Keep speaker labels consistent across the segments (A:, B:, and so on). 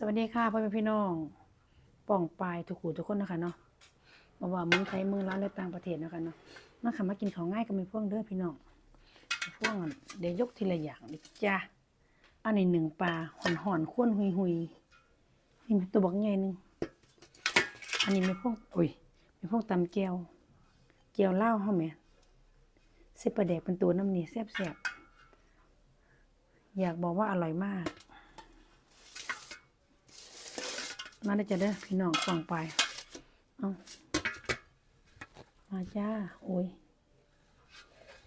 A: สวัสดีค่ะพ่อแม่พี่น้องป่องปลายทุกหูทุกคนนะคะเนาะบ่ว่ามืองไทยมืองลาวและต่างประเทศนะคะเนาะมาค่ะมากินของง่ายกับมีพวกเด้อพี่น้องพวกเดี๋ยวยกทีละอย่างดิจ้าอันนี้หนึ่งปลาหอนหอนข้วนหุยหุยนี่ตัวบักใหญ่หนึ่งอันนี้มีพวกอุ้ยมีพวกตำแก้วแก้วเหล้าเฮาแหม่เส้นปลาแดกเป็นตัวน้ำนี่แซ่บๆอยากบอกว่าอร่อยมาก มาได้จะเด้อพี่น้องฟังไปเอามาจ้า โอ้ย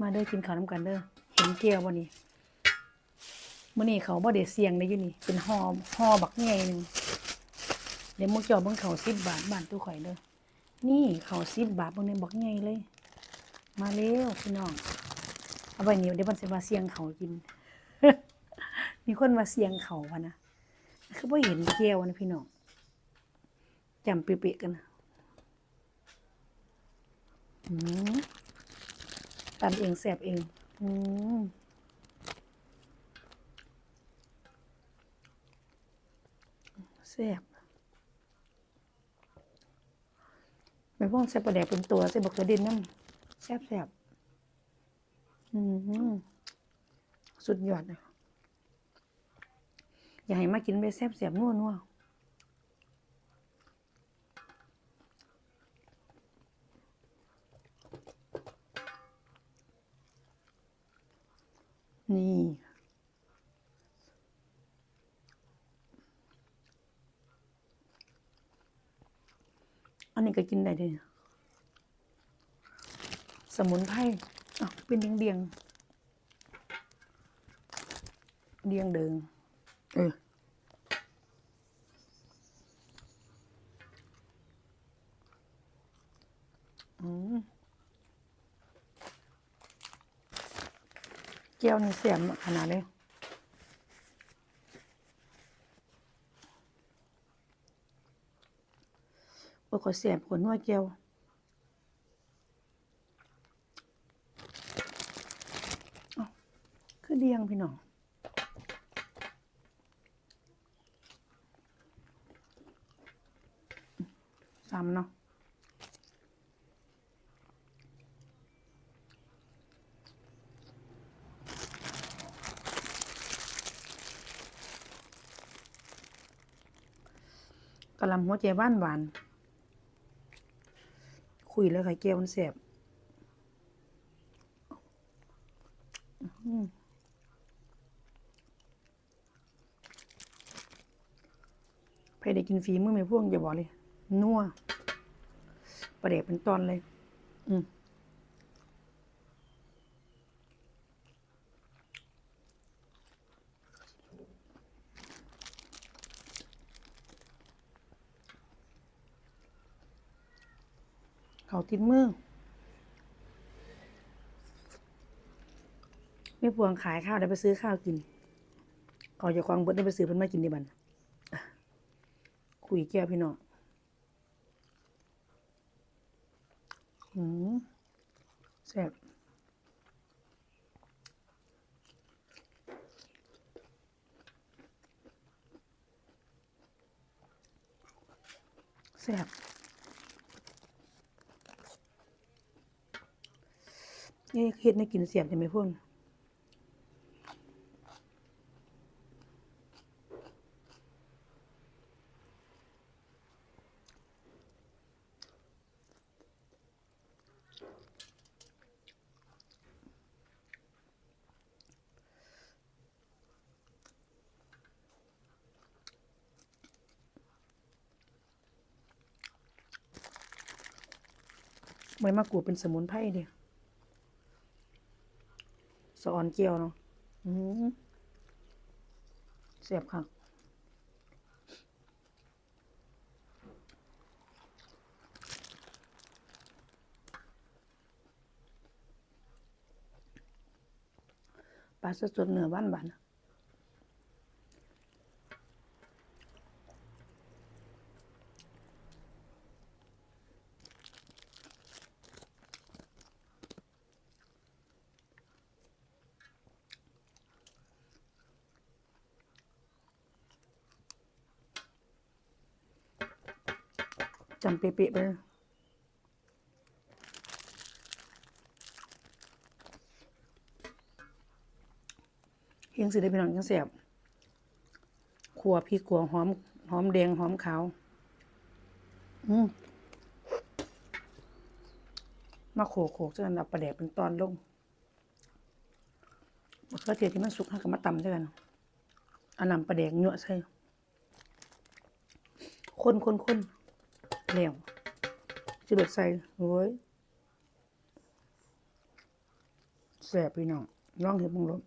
A: มาเด้อกินข้าวน้ำกันเด้อเห็นเกียวบ่นี่มื้อนี้เขาบ่ได้เสียงได้อยู่นี่ เป็นห่อห่อบักใหญ่หนึ่งเดี๋ยวมุกจอเบิ่งเขา10บบาทบานตู้ข่อยเด้อนี่เขา10บบาทเบิ่งในบักใหญ่เลย มาเร็วพี่น้องเอาไปนี่เดี๋ยวมันสิว่าเสียงเขากิน มีคนว่าเสียงเขาพะนะคือบ่เห็นแก้วนะพี่น้อง จำเป๊ะๆกันนะอืมตำเองแสบเอง อืมแสบไม่พ้องแสบประแดกเป็นตัวใส่บักเขือดินนั่นแสบแสบอืมสุดยอดเลยอย่าให้มากินไปแสบแสบนัวนัว นี่ อันนี้ก็กินได้เลยสมุนไพรอะเป็นเดียงเดียง เดียงเดิงเออม แก้วนี่เสียมขนาดเลยโอ้ขอเสียบขนนัวแก้วอ้าวคือเดียงพี่น้องซ้ำเนาะ ลำหัวใจบ้านหวานคุยแล้วไข่เจียวมันแสบอื้อหือใครได้กินฝีมือไม่พ่วงอย่าบอกเลย นัวประเด็กเป็นตอนเลย อืม เขาติดมือไม่พวงขายข้าวได้ไปซื้อข้าวกินเขาจะควางเบิดได้ไปซื้อเพิ่นมากินในบันคุยแก้วพี่น้องหืมแซ่บแซ่บ นี่เฮ็ดให้กินเสียบจะไม่พ่นใบมะกรูดเป็นสมุนไพรเดียสะออนเกียวเนาะอืมเสียบค่ะปลาสดๆเนื้อบ้านบานๆ จำเป๊ะๆไปเลยเฮียงสิได้พี่น้องยังแสบขัวพริกขัวหอม หอมแดงหอมขาว อืมมาโขกโขกจากันปลาแดกเป็นตอนลงมะเขือเทศที่มันสุกให้กับมาตำเจากันอานนำปลาแดกยั่วใส่คนคนคน แล้วจิบดใส่โอ้ยแสบพี่น้องลองเห็นมึงลม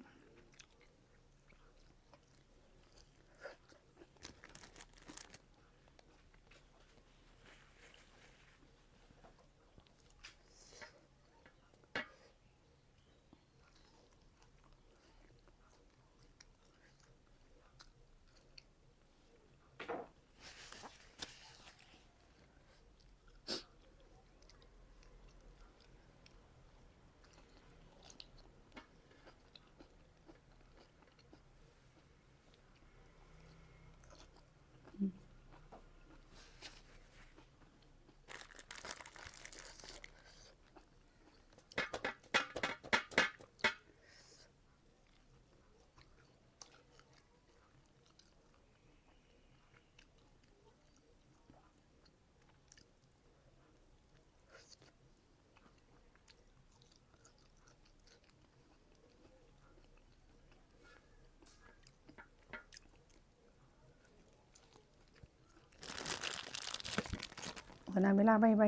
A: ขนาดเวลาไม่ไป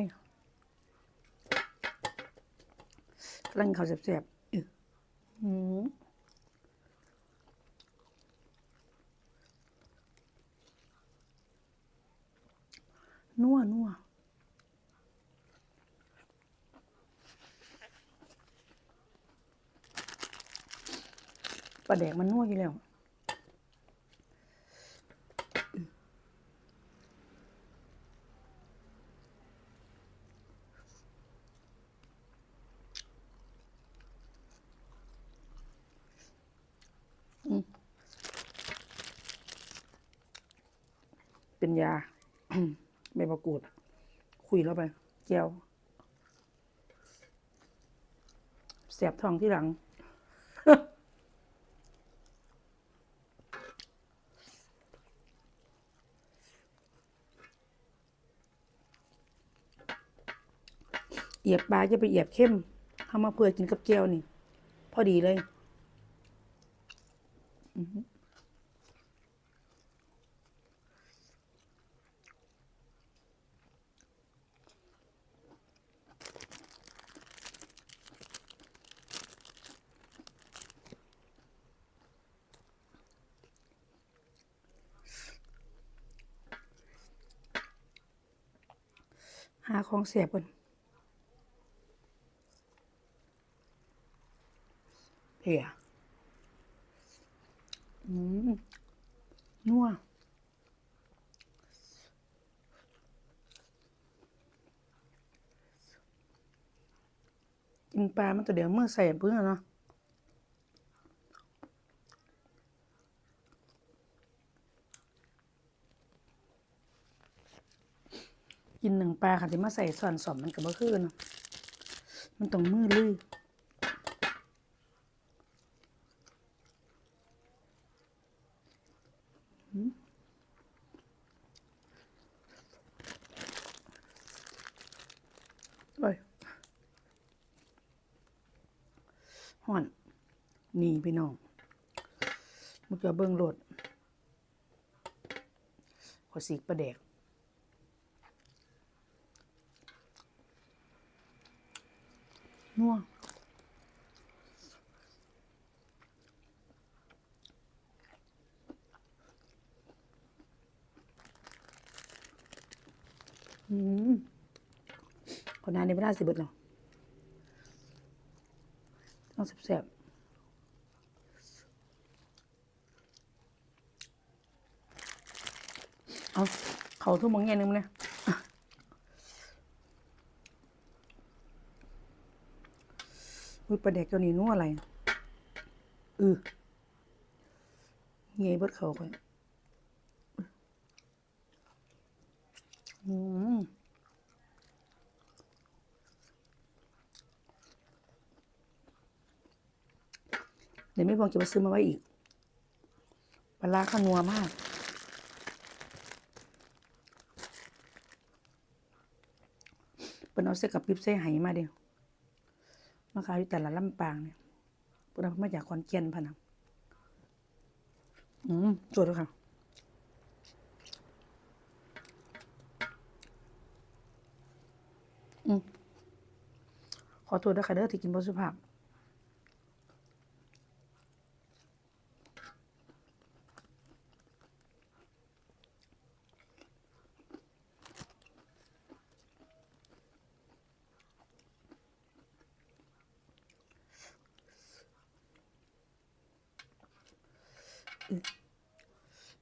A: กำลังเขาวแสบๆอื้อหือนัวนัวปลาแดกมันนัวอยู่แล้ว เป็นยา ใบมะกรูดคุยแล้วไปแก้วแสบทองที่หลัง เหยียบปลาจะไปเหยียบเข้มเอามาเพื่อกินกับแก้วนี่ พอดีเลย อือาของเสียบก่อนเพียอืมนัวกินปลามันตัวเดียวเมื่อใส่เพื่อนเนาะ กินหนึ่งปลาค่ะที่มาใส่ส่วนสอมมันก็บ่คือเนาะมันต้องมือลุยหืมโอ้ยห่อนนี่พี่น้องมันก็เบิ่งโลดขอสีกประแดก นัวอืมคนนานในเวลาสิบเบิดแล้วต้องแสบเอาเขาทุ่มมองแง่นึงเนี่ยือประเด็กตัวนี้นัวอะไร อือเงยเบิดเขาก่อนอืมเดี๋ยวไม่บอจะมาซื้อมาไว้อีกปลาข้านัวมากเป็นเอาเส้กับปิ๊บเส้ไหมาเดียว มาขายอยู่แต่ละลำปางเนี่ยเป็นเอามาจากขอนแก่นพะนะอืมสด้วยค่ะอืมขอโทษด้วยค่ะเด้อที่กินบสุภาพ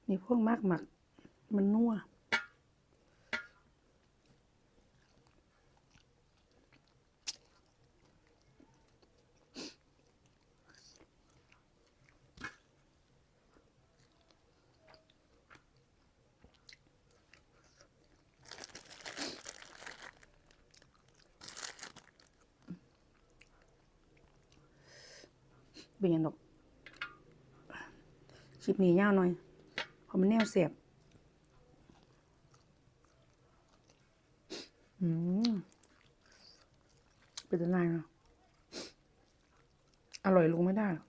A: มีพวกมากหมัก มันนัวเป็นหยังดอก คลิปนี้ยาวหน่อยเพราะมันแนวเสียบ อืม เป็นอะไรเนาะอร่อยลงไม่ได้หรอก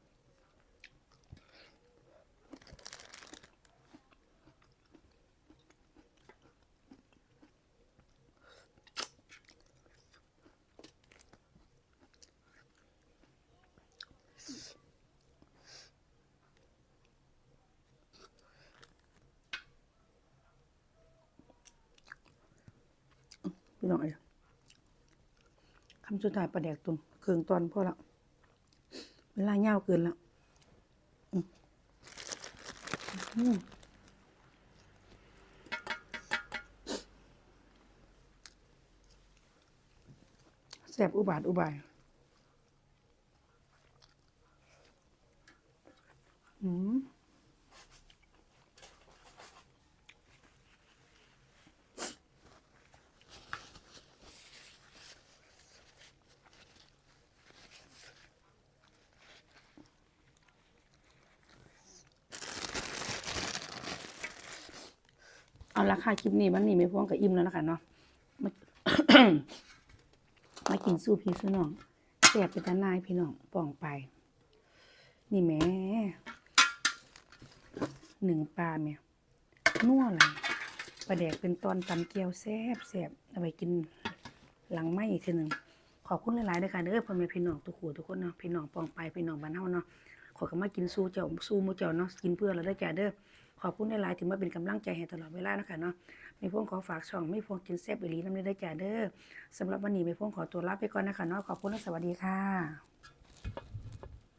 A: พี่น้องเอ้ยคำสุดท้ายประแดกตุนเครื่องตอนพอละเวลาเง่าวเกินแล้วแสบอุบาท อุบาย อืม เอาละค่ะคลิปนี้มันนี่ไม่พ่วงกับอิ่มแล้วนะคะเนาะมามากินสู้พี่สู้น้องแสบเป็นตานายพี่น้องป่องไป นี่แม่หนึ่งปลาแม่ยนัวอะไรปลาแดกเป็นตอนตำเกี๊ยวแซ่บแซ่บเอาไปกินหลังไม่อีกทีหนึ่งขอบคุณหลายๆด้วยค่ะเด้อพ่อแม่พี่น้องทุกคู่ทุกคนเนาะพี่น้องป่องไปพี่น้องบ้านเฮาเนาะขอก็มากินสู้เจ้าสู้มูเจ้าเนาะกินเพื่อเราได้อจ้าเด้อ ขอบคุณหลายๆที่มาเป็นกำลังใจให้ตลอดเวลานะคะเนาะมีพวงขอฝากช่องมีพวงกินแซ่บอีหลีน้ำเด้อจ้าเด้อสำหรับวันนี้มีพวงขอตัวลาไปก่อนนะคะเนาะขอบคุณและสวัสดีค่ะ